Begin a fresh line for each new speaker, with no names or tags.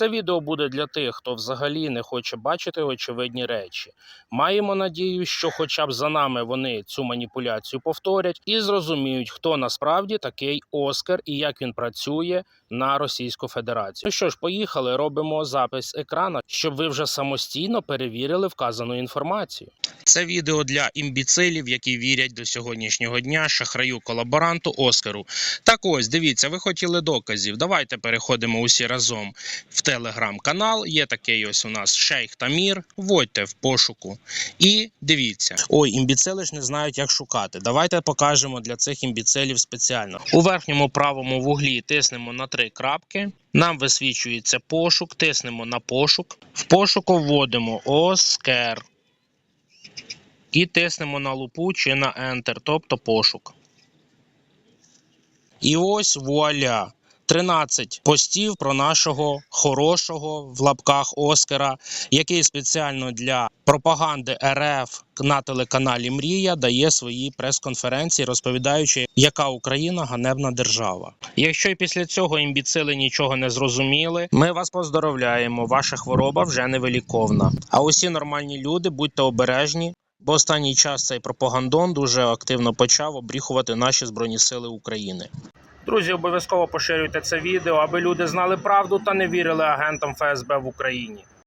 Це відео буде для тих, хто взагалі не хоче бачити очевидні речі. Маємо надію, що хоча б за нами вони цю маніпуляцію повторять і зрозуміють, хто насправді такий Оскар і як він працює на Російську Федерацію. Ну що ж, поїхали, робимо запис екрана, щоб ви вже самостійно перевірили вказану інформацію. Це відео для імбіцилів, які вірять до сьогоднішнього дня шахраю колаборанту Оскару. Так ось дивіться, ви хотіли доказів. Давайте переходимо усі разом в телеграм-канал. Є такий ось у нас Шейх Тамір. Вводьте в пошуку і дивіться. Ой, імбіцили ж не знають, як шукати. Давайте покажемо для цих імбіцилів спеціально. У верхньому правому вуглі тиснемо на три крапки. Нам висвічується пошук, тиснемо на пошук. В пошуку вводимо Оскар. І тиснемо на лупу чи на Enter, тобто пошук. І ось вуаля. 13 постів про нашого хорошого в лапках Оскара, який спеціально для пропаганди РФ на телеканалі Мрія дає свої прес-конференції, розповідаючи, яка Україна ганебна держава. Якщо і після цього імбіцили нічого не зрозуміли, ми вас поздоровляємо. Ваша хвороба вже невиліковна. А усі нормальні люди, будьте обережні. Бо останній час цей пропагандон дуже активно почав обріхувати наші збройні сили України. Друзі, обов'язково поширюйте це відео, аби люди знали правду та не вірили агентам ФСБ в Україні.